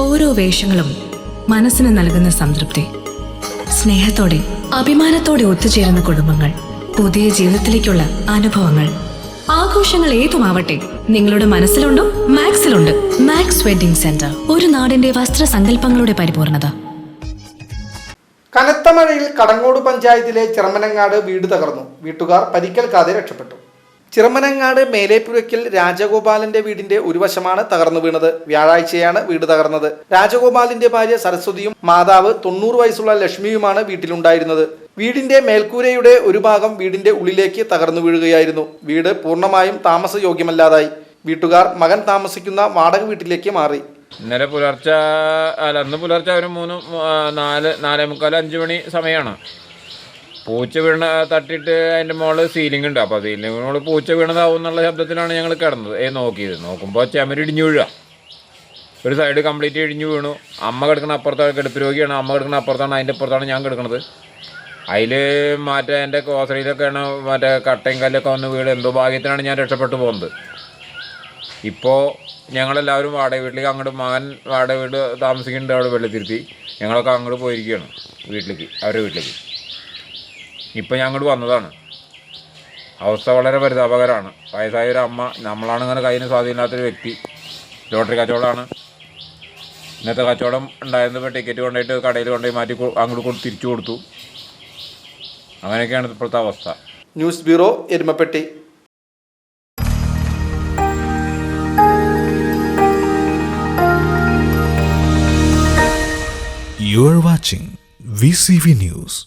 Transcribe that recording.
ഓരോ വേഷങ്ങളും മനസ്സിന് നൽകുന്ന സംതൃപ്തി. സ്നേഹത്തോടെ അഭിമാനത്തോടെ ഒത്തുചേരുന്ന കുടുംബങ്ങൾ പുതിയ ജീവിതത്തിലേക്കുള്ള അനുഭവങ്ങൾ. ആഘോഷങ്ങൾ ഏതുമാവട്ടെ നിങ്ങളുടെ മനസ്സിലുണ്ടോ മാക്സിലുണ്ട്. മാക്സ് വെഡിംഗ് സെന്റർ ഒരു നാടിന്റെ വസ്ത്രസങ്കല്പങ്ങളുടെ പരിപൂർണത. കനത്ത മഴയിൽ കടങ്ങോട് പഞ്ചായത്തിലെ ചെറുമനങ്ങാട് വീട് തകർന്നു. വീട്ടുകാർ പരിക്കേൽക്കാതെ രക്ഷപ്പെട്ടു. ചിറമനങ്ങാട് മേലേപ്പുരയ്ക്കൽ രാജഗോപാലന്റെ വീടിന്റെ ഒരു വശമാണ് തകർന്നു വീണത്. വ്യാഴാഴ്ചയാണ് വീട് തകർന്നത്. രാജഗോപാലിന്റെ ഭാര്യ സരസ്വതിയും മാതാവ് തൊണ്ണൂറ് വയസ്സുള്ള ലക്ഷ്മിയുമാണ് വീട്ടിലുണ്ടായിരുന്നത്. വീടിന്റെ മേൽക്കൂരയുടെ ഒരു ഭാഗം വീടിന്റെ ഉള്ളിലേക്ക് തകർന്നു വീഴുകയായിരുന്നു. വീട് പൂർണമായും താമസയോഗ്യമല്ലാതായി. വീട്ടുകാർ മകൻ താമസിക്കുന്ന വാടക വീട്ടിലേക്ക് മാറി. ഇന്നലെ പുലർച്ചെ അല്ല അന്ന് പുലർച്ചെ ഒരു മൂന്ന് നാല് നാലേ മുക്കാൽ അഞ്ച് മണി സമയമാണ്. പൂച്ച വീണ തട്ടിട്ട് അതിന്റെ മുകളിൽ സീലിംഗ് ഉണ്ട്. അപ്പോൾ സീലിംഗ് പൂച്ച വീണതാവും എന്നുള്ള ശബ്ദത്തിലാണ് ഞങ്ങൾ കിടന്നത്. ഏ നോക്കിയത്. നോക്കുമ്പോൾ ചെമര് ഇടിഞ്ഞു വീഴുക ഒരു സൈഡ് കംപ്ലീറ്റ് ഇടിഞ്ഞു വീണു. അമ്മ കിടക്കുന്ന അപ്പുറത്താണ് കിടപ്പ് രോഗിയാണ്. അമ്മ കിടക്കുന്ന അപ്പുറത്താണ്. അതിന്റെ അപ്പുറത്താണ് ഞാൻ കിടക്കുന്നത്. അതിൽ മറ്റേ എന്റെ കോസറിയിലൊക്കെയാണ് മറ്റേ കട്ടയും കല്ലൊക്കെ വന്ന് വീട് എന്തോ ഭാഗ്യത്തിനാണ് ഞാൻ രക്ഷപ്പെട്ടു പോകുന്നത്. ഇപ്പോൾ ഞങ്ങളെല്ലാവരും വാടക വീട്ടിലേക്ക് അങ്ങോട്ട് മകൻ വാടക വീട് താമസിക്കുന്നുണ്ട് അവിടെ വെള്ളത്തിരുത്തി ഞങ്ങളൊക്കെ അങ്ങോട്ട് പോയിരിക്കുകയാണ് വീട്ടിലേക്ക് അവരുടെ വീട്ടിലേക്ക്. ഇപ്പം ഞാൻ അങ്ങോട്ട് വന്നതാണ്. അവസ്ഥ വളരെ പരിതാപകരമാണ്. വയസ്സായ ഒരു അമ്മ നമ്മളാണ് ഇങ്ങനെ കയ്യിന് സ്വാധീനമില്ലാത്തൊരു വ്യക്തി. ലോട്ടറി കച്ചവടമാണ്. ഇന്നത്തെ കച്ചവടം ഉണ്ടായിരുന്നപ്പോൾ ടിക്കറ്റ് കൊണ്ടുപോയിട്ട് കടയിൽ കൊണ്ടുപോയി മാറ്റി അങ്ങോട്ട് കൊണ്ട് തിരിച്ചു കൊടുത്തു. അങ്ങനെയൊക്കെയാണ് ഇപ്പോഴത്തെ അവസ്ഥ. News bureau Erumapetty. You are watching VCV News.